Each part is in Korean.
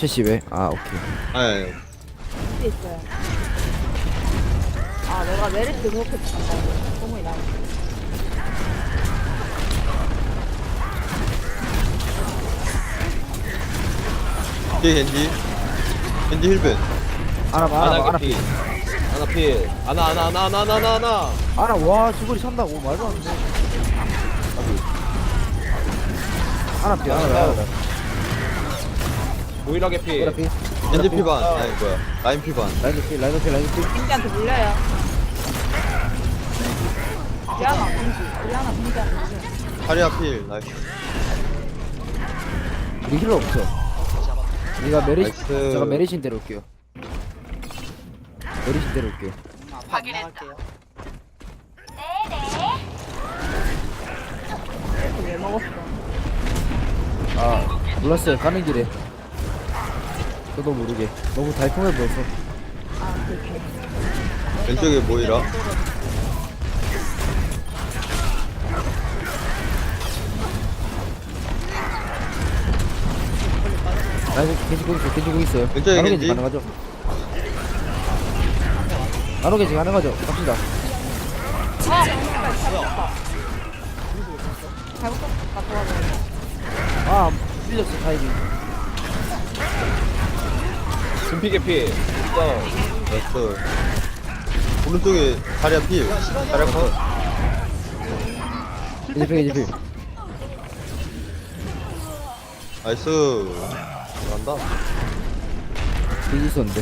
70회? 아, 오케이. 예, 예. 아니, 있어요. 아, 내가 메리트 그렇게 봤다고. 소문이 나. 뒤에 겐지. 겐지 힐벤. 알아봐, 알아봐, 알아 아나 피 아나 아나 아나 아나 아나 아나 아나 알아, 와, 수골이 산다고. 말도 안 돼. 알아, 피, 알아, 알아. 모이라 개피. 피. 겐지 피반. 아니 뭐야? 라인 피반. 라이드 피 라이드 피 라이드 피. 빈지한테 물려요. 리아나, 빈지. 리아나, 물려. 다리아 필. 나이스. 우리 힐러 없어. 우리가 메리시 나이스. 제가 메리신 대로 올게요. 메리신 대로 올게요. 왜 먹었어? 아 몰랐어요. 가는 길에 저도 모르게 너무 달콤해 보여서 아, 그렇게. 왼쪽에 라이드 겐지 공 있어요 겐지 공 있어요 왼쪽에 나노 겐지. 가능하죠 나노 겐지 가능하죠 갑시다 아, 잘못했다. 잘못했다. 도와줘요. 아 삐졌어 타이밍 준피 개피. 나이스 오른쪽에 다리아 필. 다리아 컷 겐지 필 겐지 필 나이스. 잘한다. 겐지 있었는데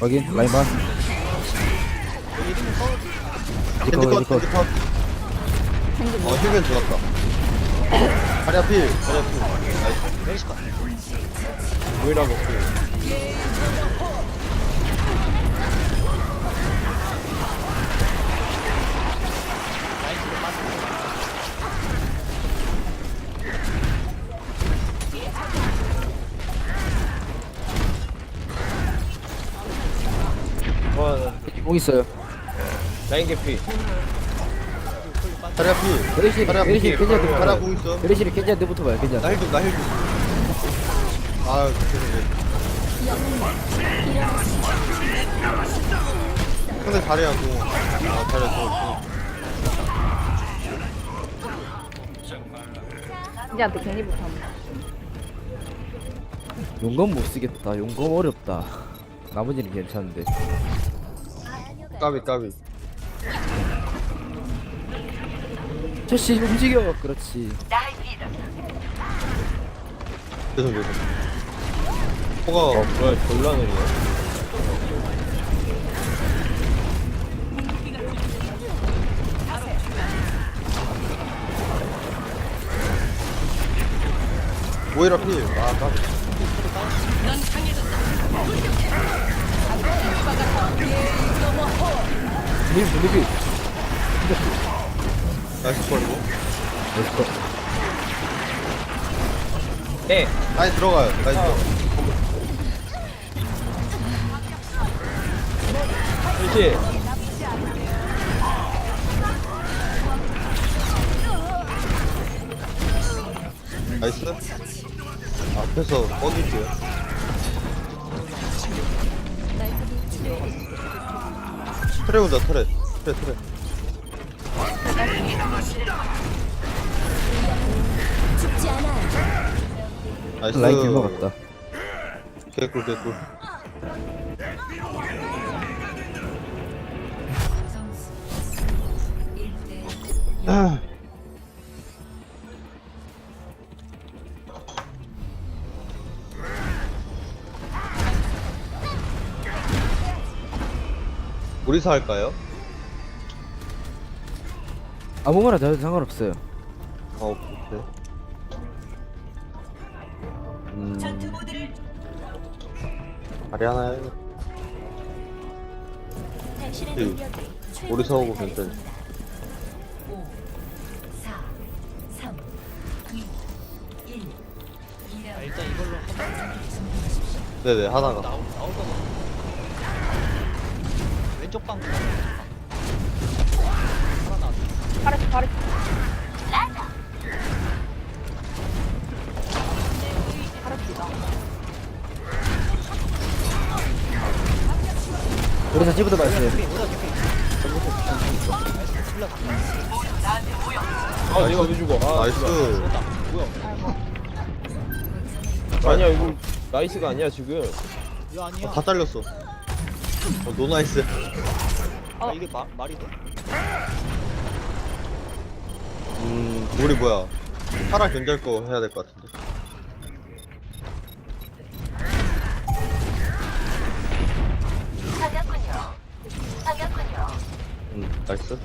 확인 라인 반 캔디 컷, 캔디 컷. 어, 힐벤 좋았다. 다리 필, 다리 필. 나이스. 메리시카. 뭐이라고. 뭐 있어요? 라인 개피. 다리 앞이 베리시 다리 앞이 베리시 괜찮아. 다리 앞 보고 있어. 베리시 괜찮아. 내부터 봐요. 괜찮아. 나 힐좀 나 힐좀. 아 죄송해 근데 다리야 고아 다리야 이제한테 괜히 못함 용검 못 쓰겠다. 용검 어렵다. 나머지는 괜찮은데. 까비, 까비. 저씨 움직여 그렇지 죄송, 죄송. 호가, 어 뭐야 졸라 느리네 모이라 필. 아, 까비. 릴분 리브 리브 나이스 콜이고 나이스 컷. 네. 아니 들어가요. 나이스 그렇지. 나이스. 아, 앞에서 꺼내줘요. 트레 보자, 트레. 트레, 트레. 나이스. 라인 길것 같다 개꿀, 개꿀. 아. 무리사 할까요? 아무거나 나도 상관없어요. 아 오케이. 음, 전투모드를 다리 하나 해. 당신의 우리 성우고 괜찮네. 아, 일단 이걸로 한번 네네 하나가. 나올 나올 거같 왼쪽 방. 파레스 파레스 파레스다 그래서 집어도 봤어요 아 내가 왜 죽어? 아 나이스. 아니야 이거 나이스가 아니야 지금. 이거 아니야. 다 잘렸어 어, 노나이스. 아, 이게 마, 말이 돼? 음 우리 뭐야. 파라 견제할 거 해야 될 것 같은데. 음 나이스.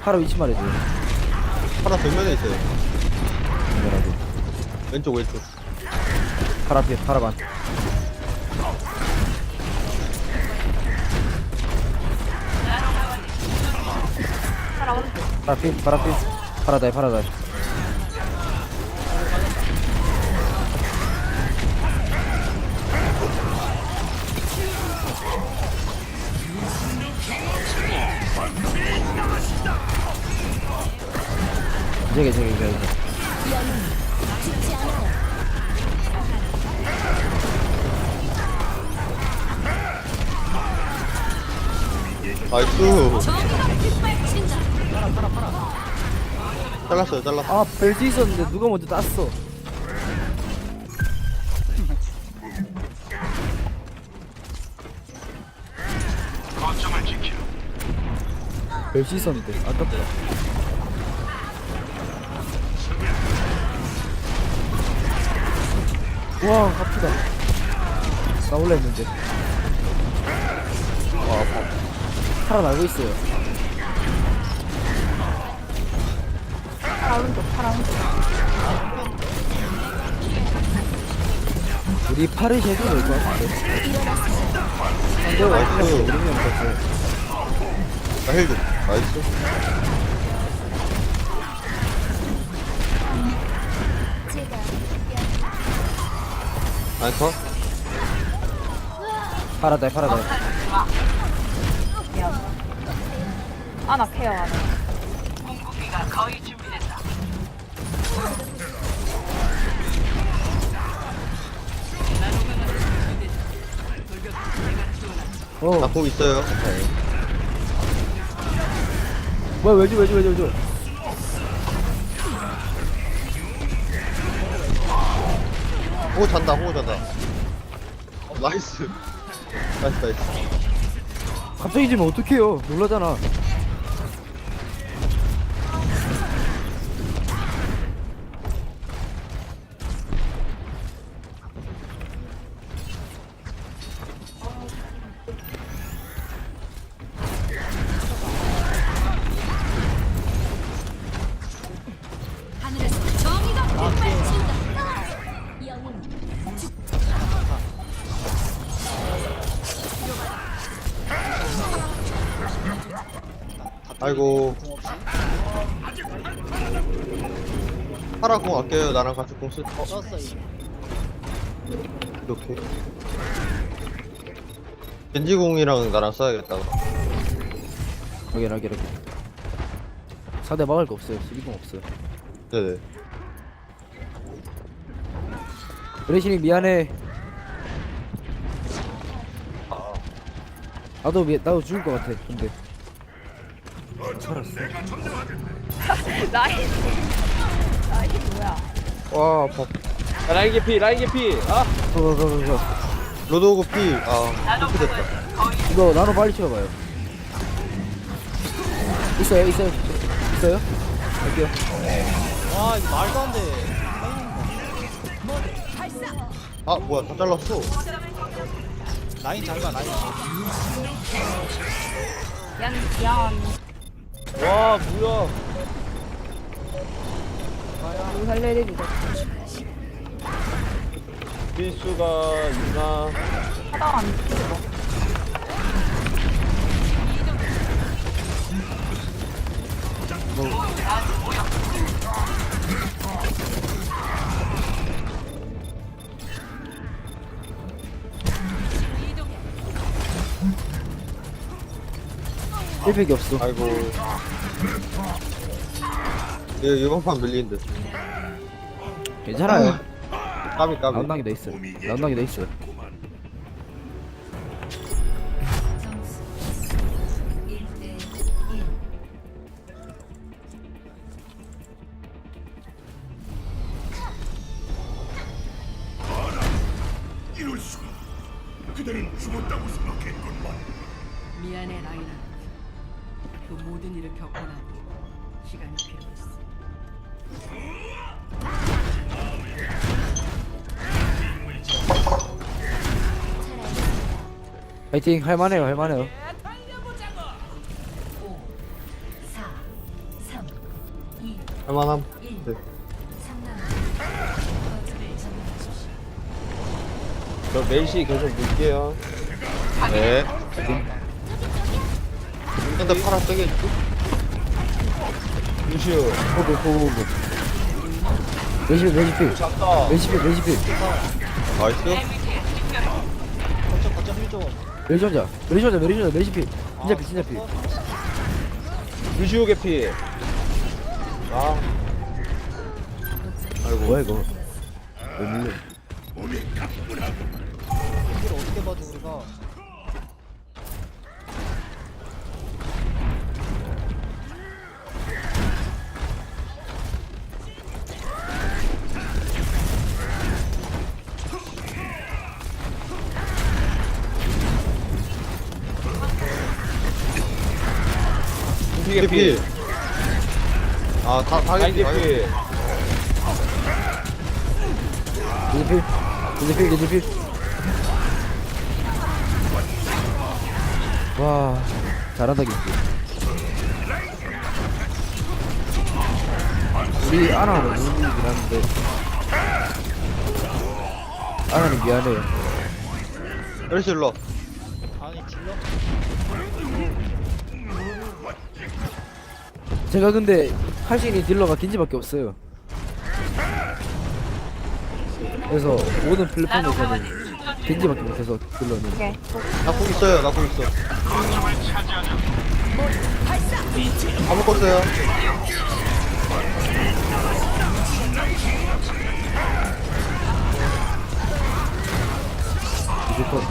파라 위치 말해줘요 파라 정면에 있어요. 뭐라도. 왼쪽 왼쪽. 파라 앞에 파라 반. 파라 오른쪽 파라 필 파라 필 파라 다이 파라 다이 저기 저기 저기 나이스. 잘랐어요 잘랐어. 아 벨트 있었는데 누가 먼저 땄어? 벨트 있었는데 아깝다 와 아프다. 나 올라 했는데. 와 아파. 살아 날고 있어요. 파라 오른쪽 파라 오른쪽 우리 팔을 해도 될 것 같은데 상대가 나이스. 우리 명 같아 나 헬드 나이스 나이스 파라다이 파라다이 아나 케어 하나 어 나폭 있어요. 뭐야 왜줘 왜줘 왜줘 왜줘 호구 잔다 호구 잔다. 어, 나이스. 나이스 나이스. 갑자기 지면 어떡해요? 놀라잖아 아이고 파라 공 아껴요 나랑 같이 공 쓸. 어, 썼어. 이렇게. 겐지 공이랑 나랑 써야겠다. 여기 여기 여기 상대 막을 거 없어요 수비공 없어요 네네. 브레이신이 미안해 나도 미, 나도 죽을 것 같아 근데 살았어 나이스 나이스 뭐야 와. 야, 라인 개피 라인 개피 아 저 저 저 저 로드오그 피. 아 이렇게 됐다. 이거 나노 빨리 치워봐요 있어요 있어요 있어요? 갈게요 와, 이거 말도 안 돼. 아 뭐야 다 잘랐어. 라인 잠깐, 라인. 미안 미안 와 뭐야? 누구 살려야 되지 이거 필수가 있나 하다가 안 죽어 일팩이 없어 아이고. 이거 이번 판 밀린 듯. 괜찮아요 까비 까비. 나온당이 돼 있어 나온당이 돼 있어 미안해 라이나. 그 모든 일을 겪고 나니 시간이 필요했어. 파이팅 할만해요 할만해요 할만함. 네. 저 멜시 계속 물게요. 네. 근데 파라 세게 있지? 루시우. 호구 호구 호구 레시피 레시피 잡다. 레시피 레시피 나이스. 거점 거점 1조 메리존자 메리존자 메리존자 레시피 진짜 피 진짜 피 루시우 개피. 아, 아이고. 뭐야 이거 왜 밀려 이걸 어떻게 봐도 우리가 개피. 개피. 아, 다, 다 라인 개피. 개피. 레시피 레시피 레시피 와 잘한다 김치 우리 아나는 누구긴 한데 아나는 미안해요 열시 일로. 와. 아니 딜러 제가 근데 할 수 있는 딜러가 긴지밖에 없어요. 그래서 모든 플랫폼에서는 긴지밖에 못해서 딜러는 오케이. 나공 있어요. 나공 있어. 다 먹었어요. 무조건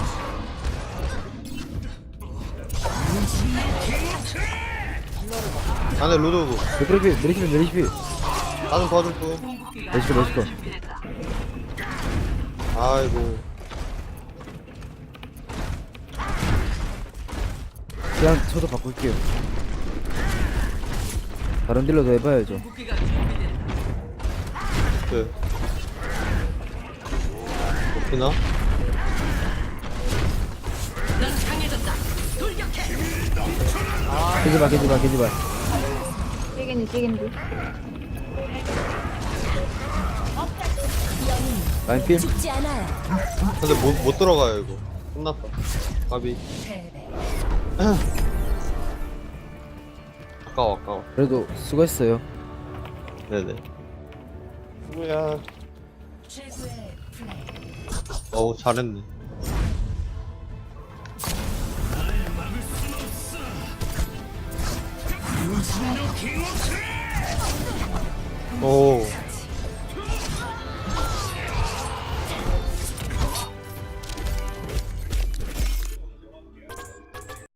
안에 로드 오브. 메크리피 메리시피 메리시피 나좀 도와줄 분. 메리시피 메리시피 아이고. 그냥 저도 바꿀게요. 다른 딜러도 해봐야죠. 네. 높이나? 개지마 개지마 개지마. 찌긴지 찌긴지. 라인 필. 근데 못, 못 들어가요, 이거. 끝났다. 가비. 아까워, 아까워. 그래도 수고했어요. 네네. 누구야? 어우, 잘했네. 오.